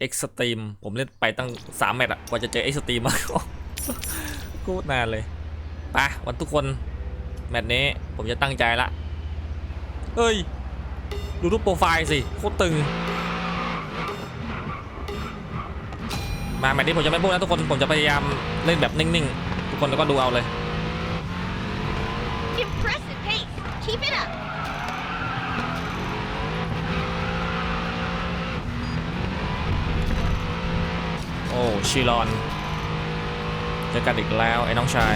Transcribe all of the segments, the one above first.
เอ็กซ์ตรีมผมเล่นไปตั้งสามแมตช์อะกว่าจะเจอเอ็กซ์ตรีมมากูดนานเลยไปวันทุกคน แมตช์นี้ผมจะตั้งใจละเอ้ย ดูรูปโปรไฟล์สิโคตรตึง มาแมตช์นี้ผมจะไม่พูดนะทุกคนผมจะพยายามเล่นแบบนิ่งๆ ทุกคนแล้วก็ดูเอาเลย อ้ชิลอนเจอกันอีกแล้วไอ้น้องชาย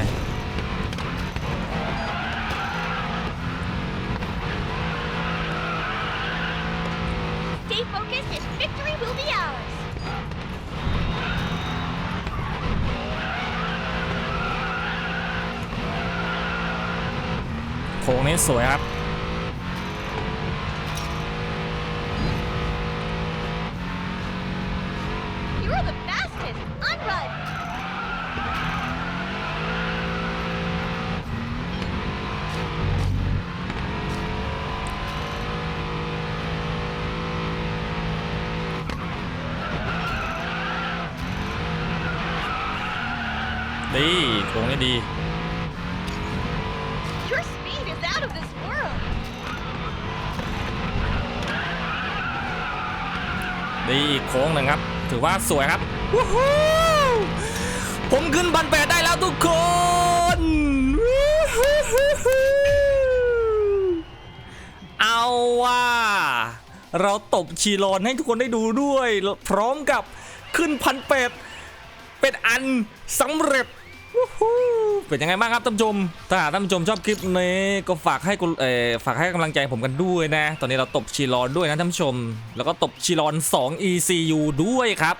Stay focused and victory will be ours. โค้งนี้สวยครับ You're the fastest. On run. ดีโค้งนี้ดี Your speed is out of this world. ดีอีกโค้งหนึ่งครับ ถือว่าสวยครับผมขึ้นบันแปดได้แล้วทุกคนเอาว่าเราตบชีรอนให้ทุกคนได้ดูด้วย พร้อมกับขึ้นพันแปดเป็นอันสำเร็จวู้ เป็นยังไงบ้างครับท่านผู้ชมถ้าท่านผู้ชมชอบคลิปนี้ก็ฝากให้กุเอ่อฝากให้กำลังใจผมกันด้วยนะ ตอนนี้เราตบชีรอนด้วยนะท่านผู้ชม แล้วก็ตบชีรอน 2 ECU ด้วยครับ